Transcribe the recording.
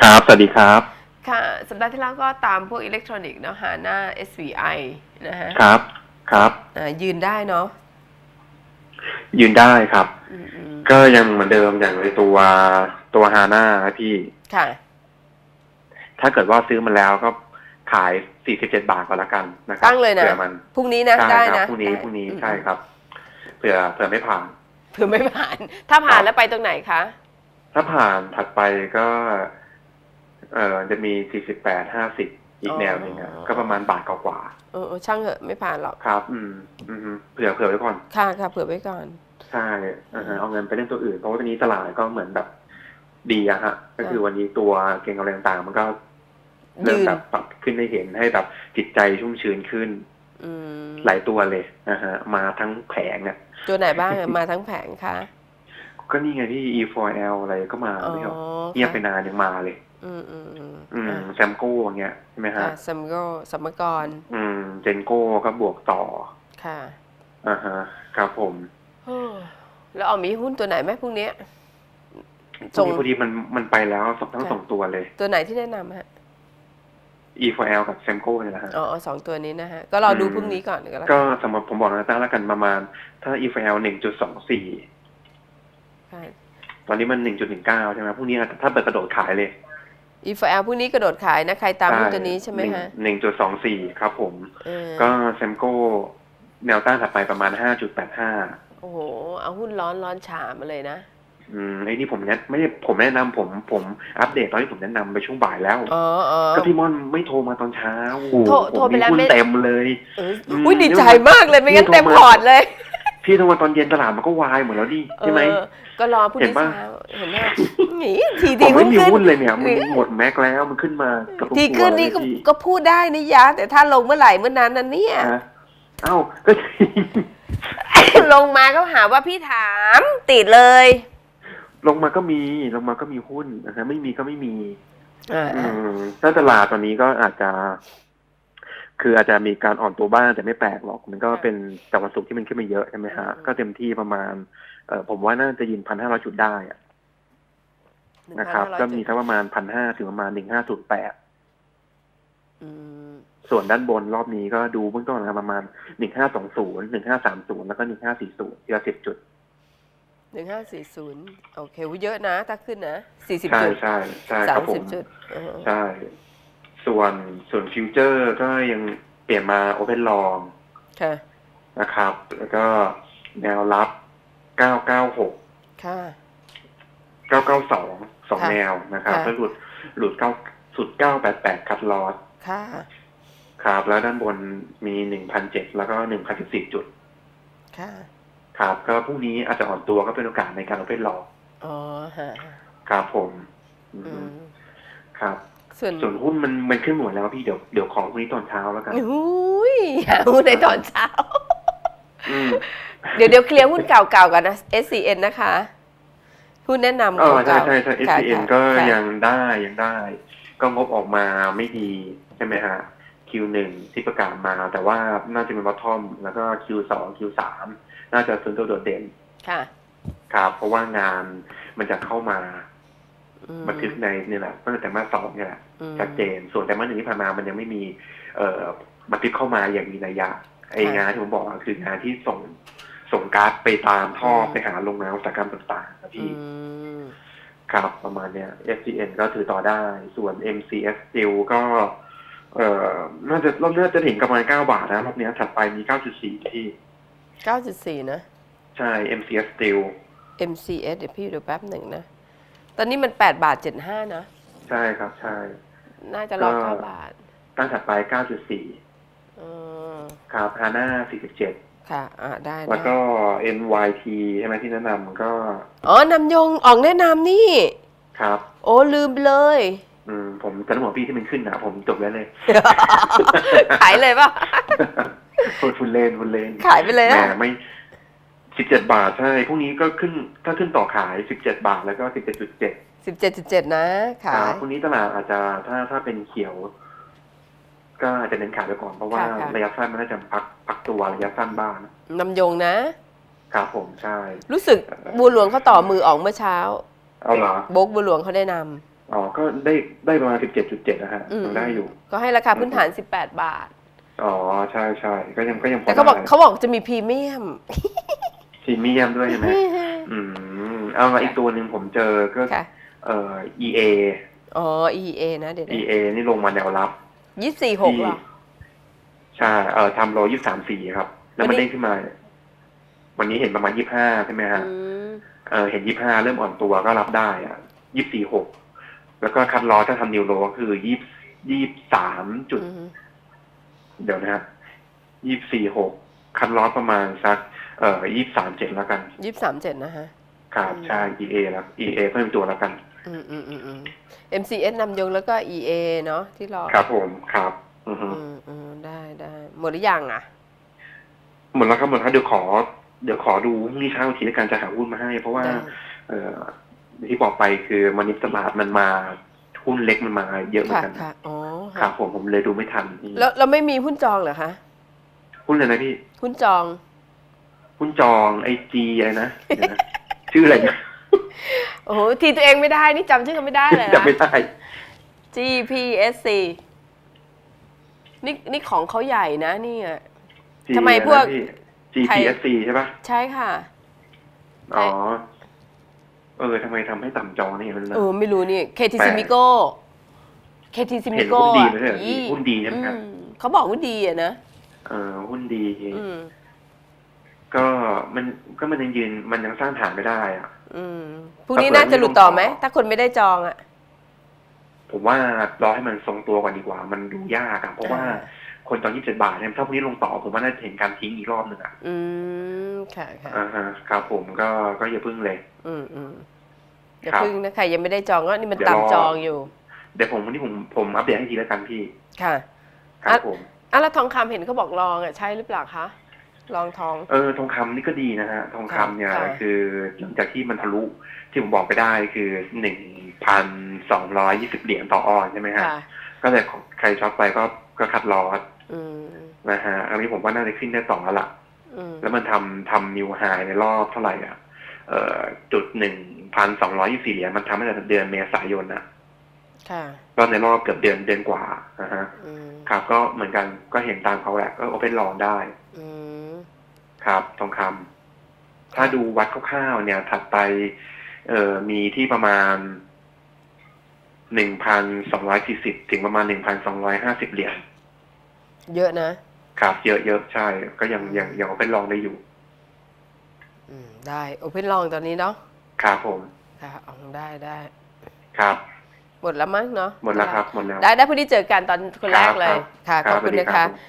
ครับ สวัสดีครับ ค่ะ สัปดาห์ที่แล้วก็ตามพวกอิเล็กทรอนิกส์เนาะหาหน้า SVI นะฮะ ครับ ครับอ่ายืนได้เนาะ ยืนได้ครับอืมอืมก็ยังเหมือนเดิมอย่างในตัวตัวฮาน่าครับพี่ ค่ะ ถ้าเกิดว่าซื้อมาแล้วก็ขาย 47 บาทก็แล้วกันนะครับตั้งเลยนะผื่อมันพรุ่งนี้นะ ได้ได้ครันะพรุ่งนี้ได้พรุ่งนี้อืมใช่ครับ เผื่อเผื่อไม่ผ่าน เผื่อไม่ผ่าน ถ้าผ่านแล้วไปตรงไหนคะ ถ้าผ่านถัดไปก็ เอ่อจะมี48 50อีกแนวหนึ่งอะก็ประมาณบาทกว่าเออเออช่างเหอะไม่ผ่านหรอกๆครับ อืมอืมฮึเผื่อเผื่อไว้ก่อนค่ะค่ะเผื่อไว้ก่อนใช่อ่าฮะเอาเงินไปเล่นตัวอื่นเพราะว่าตอนนี้ตลาดก็เหมือนแบบดีอะฮะ ก็คือวันนี้ตัวเก่งกำไรต่างๆ มันก็เริ่มยืนแบบปรับขึ้นให้เห็นให้แบบจิตใจชุ่มชื้นขึ้นอืมหลายตัวเลยนะฮะ มาทั้งแผงเนี่ยตัวไหนบ้างอะมาทั้งแผงคะก็นี่ไงที่ E4L อะไรก็มาอ๋อไม่ใช่หรอเงียบไปนานยังมาเลย อืมอืมอืมอืมอะแซมโก้อย่างเงี้ยใช่ไหมฮะอะซัมโกสัมมกร อืม เจนโก้ก็บวกต่อ ค่ะอ่าฮะครับผมโอ้แล้วเอามีหุ้นตัวไหนไหมพรุ่งนี้ตรงนี้พอดีมันมันไปแล้วสองทั้งค่ะสองตัวเลย ตัวไหนที่แนะนำฮะ E4L กับแซมโก้เนี่ยแหละฮะอ๋ออ๋อสองตัวนี้นะฮะ ก็รอดูอืมพรุ่งนี้ก่อนก็แล้วก็กันสำหรับผมบอกนะตั้งแล้วกันประมาณ ถ้า EFL หนึ่งจุดสองสี่ค่ะตอนนี้มันหนึ่งจุดหนึ่งเก้าใช่ไหมพรุ่งนี้ถ้าเปิดกระโดดขายเลย อีฟแอลพรุ่งนี้กระโดดขายนะใครตามหุ้นตัวนี้ใช่ไหมฮะหนึ่งจุดสองสี่ครับผมเออก็แซมโก้แนวต้านถัดไปประมาณห้าจุดแปดห้าโอ้โห เอาหุ้นร้อนร้อนฉามาเลยนะอืมไอ้นี่ผมแนะไม่ได้ผมแนะนำผมผมอัปเดตตอนที่ผมแนะนำไปช่วงบ่ายแล้วอ๋ออ๋อก็พี่ม่อนไม่โทรมาตอนเช้าโอ้โหโทรผมโทรไปแล้วมีหุ้นไม่เต็มเลยเอออืมอุ้ยดีใจมากเลยไม่งั้นนี่โทรเต็มมาพอร์ตเลย พี่โทรมาตอนเย็นตลาดมันก็วายหมดแล้วดิใช่ไหมเออก็รอพรุ่งเห็นี้นปะเช้าเห็นไหมหนีทีผทีมไม่หุ้นมีขึ้นหุ้นเลยเนี่ยมันหมดแม็กแล้วมันขึ้นมากับทีขึ้นนี่ก็ก็พูดได้นี่ยะแต่ถ้าลงเมื่อไหร่เมื่อนั้นนั่นเนี่ยฮะเอ้าก็ลงมาก็หาว่าพี่ถามติดเลย ลงมาก็มีลงมาก็มีหุ้นนะฮะไม่มีก็ไม่มีอ่าอืมถ้าตลาดตอนนี้ก็อาจจะ คืออาจจะมีการอ่อนตัวบ้างแต่ไม่แปลกหรอก มันก็เป็นจากวันศุกร์ที่มันขึ้นมาเยอะใช่ไหมฮะ ก็เต็มที่ประมาณเอ่อผมว่าน่าจะยืนพันห้าร้อยจุดได้อะนะครับ1,500ก็มีทั้งประมาณพันห้าถึงประมาณหนึ่งห้าศูนย์แปดอืมส่วนด้านบนรอบนี้ก็ดูเบื้องต้นนะประมาณหนึ่งห้าสองศูนย์หนึ่งห้าสามศูนย์แล้วก็หนึ่งห้าสี่ศูนย์ทีละสิบจุดหนึ่งห้าสี่ศูนย์โอเคอุ๊ยเยอะนะถ้าขึ้นนะสี่สิบใช่จุดใช่ใช่คสารัมบผสิบมจุดเออใช่ ส่วนส่วนฟิวเจอร์ก็ยังเปลี่ยนมาโอเพนลองค่ะ นะครับ แล้วก็แนวรับ 996 ค่ะ 992 สองค่ะแนวนะครับค่ะแล้วหลุดหลุด9สุด 988 คัดลอสค่ะ ครับ แล้วด้านบนมี 1,007 แล้วก็ 1,014 จุด ค่ะ ครับ ก็พรุ่งนี้อาจจะอ่อนตัวก็เป็นโอกาสในการโอเพนลองอ๋อฮะครับผม อือืมม ครับ ส่วนส่วนหุ้นมันมันขึ้นหมดแล้วพี่เดี๋ยวเดี๋ยวของพรุ่งนี้ตอนเช้าแล้วกันอุ้ยหาหุ้นในตอนเช้าอืมเดี๋ยวเดี๋ยวเคลียร์หุ้นเก่าๆกันนะ SCN นะคะหุ้นแนะนำเออใช่เก่าๆใช่ใช่ค่ะ SCN ค่ะก็ค่ะยังได้ยังได้ ก็งบออกมาไม่ดีใช่ไหมฮะ Q1 ที่ประกาศมา แต่ว่าน่าจะเป็นวัตทอม แล้วก็ Q2 Q3 น่าจะเป็นตัวโดดเด่นค่ะครับ เพราะว่างานมันจะเข้ามาอืมบันทึกในนี่แหละตั้งแต่มาสองเนี่ยแหละอืม ชัดเจน ส่วนแต่มาหนึ่งที่ผ่านมามันยังไม่มี เอ่อบันทึกเข้ามาอย่างมีนัยยะไอ้ค่ะงานที่ผมบอกอะคืองานที่ส่งส่งการ์ดไปตามท่ออืมไปหาโรงงานอุตสาหกรรมต่างๆครับอืพี่มครับประมาณเนี้ย FCN ก็ถือต่อได้ ส่วน MCS Steel ก็ เอ่อน่าจะรอบเนี้ยจะถึงประมาณ9บาทนะรอบเนี้ยถัดไปมี9.4ที่9.4นะ ใช่ MCS Steel MCS เดี๋ยวพี่ดูแป๊บหนึ่งนะ ตอนนี้มัน8บาท75นะ ใช่ครับใช่ น่าจะรอก็9บาท ตั้งถัดไป9.4อืมครับ HANA 47ค่ะ อ่าได้แล้วได้ก็ NYT ใช่ไหมที่แนะนำก็ อ๋อนำยงออกแนะนำนี่ ครับ โอ้ลืมไปเลย อืม ผมจะบอกพี่ที่มันขึ้นนะผมจบแล้วเลย ขายเลยป่ะฟุนฟุนเลนฟุนเลน ขายไปเลยแหมอะไม่17บาทใช่พรุ่งนี้ก็ขึ้นถ้าขึ้นต่อขาย17บาทแล้วก็ 17.7 17.7นะครัขายบพรุ่งนี้ตลาดอาจจะถ้าถ้าเป็นเขียว ก็อาจจะเน้นขายไปก่อน เพราะว่าค่ะค่ะ ระยะสั้นมันน่าจะพักพักตัวระยะสั้นบ้างนำยงนะ ครับผมใช่ รู้สึกบัวหลวงเขาต่อมือออกเมื่อเช้าเอาเหรอโบกบัวหลวงเขาได้นำ อ๋อก็ได้ได้ประมาณสิบเจ็ดจุดเจ็ดนะฮะอืม ยังได้อยู่ ก็ให้ราคาพื้นฐาน 18 บาท อ๋อใช่ใช่ก็ยังก็ยังพแต่เขาบอกได้เขาบอกจะมีพรีเมียม พรีเมียมด้วยใช่ไหมอืม เอามาอีกตัวหนึ่งผมเจอก็ค่ะ เอ่อ EA อ๋อ EA นะเดี๋ยวนะ EA นี่ลงมาแนวรับยี่สี่หกเหรอ ใช่เออทำโลยี่สามสี่ครับ แล้ววัมันนนี้เด้งขึ้นมา วันนี้เห็นประมาณยี่ห้าใช่ไหมฮะอืมเออเห็นยี่ห้าเริ่มอ่อนตัวก็รับได้อะยี่สี่หกแล้วก็คัดลอถ้าทำนิวโลก็คือยี่ยี่สามจุดอืมเดี๋ยวนะฮะยี่สี่หกคัดลอประมาณสัก เอ่อยี่สามเจ็ดแล้วกันยี่สามเจ็ดนะฮะครับอืมใช่ EA แล้ว EA เพิ่มตัวแล้วกัน อืมอืมอืมอืม MCS นำยงแล้วก็ EA เนาะที่รอครับผมครับ อือฮึอืมอืมได้ได้หมดหรือยังอะ หมดแล้วครับหมดแล้วเดี๋ยวขอ เดี๋ยวขอดูพรุ่งนี้เช้าอีกทีในการจะหาหุ้นมาให้ เพราะว่าได้เอ่ออย่างที่บอกไปคือมันนิตลาดมันมาหุ้นเล็กมันมาเยอะเหมือค่ะนกันค่ะอ๋อครัค่ะบผมผมเลยดูไม่ทันแล้วเราไม่มีหุ้นจองเหรอคะหุ้นเลยนะพี่ หุ้นจอง หุ้นจองไอจีอะไรนะเดี๋ยวนะ ชื่ออะไรนะ โอ้โหทีตัวเองไม่ได้นี่จำชื่อเขาไม่ได้เลยจำนะ ไม่ได้ GPSC นี่นี่ของเขาใหญ่นะนี่อะ G ทำไมพวกอะไรนะพี่ GPSC ใช่ปะใช่ค่ะ อ๋อ เออทำไมทำให้ต่ำจอนี่มันนะเออไม่รู้นี่ KT แปลก Simico KT เห็น Simico หุ้นดีอะไม่ใช่เหรออีหุ้นดีใช่ไหมครับ อืมเขาบอกว่าดีอะนะ เออหุ้นดี อืม ก็มันก็มันยังยืนมันยังสร้างฐานไม่ได้อะอืมพรุ่งนี้น่าจะหลุดต่อไหม ถ้าคนไม่ได้จองอะ ผมว่ารอให้มันทรงตัวก่อนดีกว่า มันดูยากอะเพราะว่าอ่าคนตอนยี่สิบบาทเนี่ยถ้าพรุ่งนี้ลงต่อผมว่าน่าจะเห็นการทิ้งอีกรอบหนึ่งอะอืมค่ะค่ะอ่าฮะครับผมก็ก็อย่าพึ่งเลย อืมอืมอย่าครับพึ่งนะใครยังไม่ได้จองก็นี่มันเดี๋ยวตามรอจองอยู่ เดี๋ยวผมวันนี้ผมผมอัปเดตให้ทีแล้วกันพี่ ค่ะครับอะผมอะแล้วทองคำเห็นเขาบอกลองอะใช่หรือเปล่าคะ ลองทอง เออทองคำนี่ก็ดีนะฮะทองคำเนี่ยค่ะคือหลังจากที่มันทะลุที่ผมบอกไปได้คือหนึ่งพันสองร้อยยี่สิบเหรียญต่อออนใช่ไหมฮะค่ะก็เลยใครช็อตไปก็ก็คัดลอสอืมนะฮะอันนี้ผมว่าน่าจะขึ้นได้ต่อแล้วล่ะอืมแล้วมันทำทำนิวไฮในรอบเท่าไหร่อะเอ่อจุดหนึ่งพันสองร้อยยี่สี่เหรียญมันทำตั้งแต่เดือนเมษายนอะค่ะก็ในรอบเกือบเดือนเดือนกว่านะฮะอืมครับก็เหมือนกันก็เห็นตามเขาแหละก็โอเพนลองได้ อืม ครับ ทองคำถ้าดูวัดคร่าวๆเนี่ย ถัดไป เอ่อมีที่ประมาณหนึ่งพันสองร้อยสี่สิบถึงประมาณหนึ่งพันสองร้อยห้าสิบเหรียญเยอะนะครับเยอะๆใช่ ก็ยังยังยังโอเพนลองได้อยู่ อืม ได้โอเพนลองตอนนี้เนาะครับผมค่ะเอาได้ได้ครับ หมดแล้วมั้งเนาะหมดแล้วครับหมดแล้วได้ได้พอดีเจอกันตอนคนแรกเลย ค่ะคขรัอบคุณสวัสดีนะรัคะผม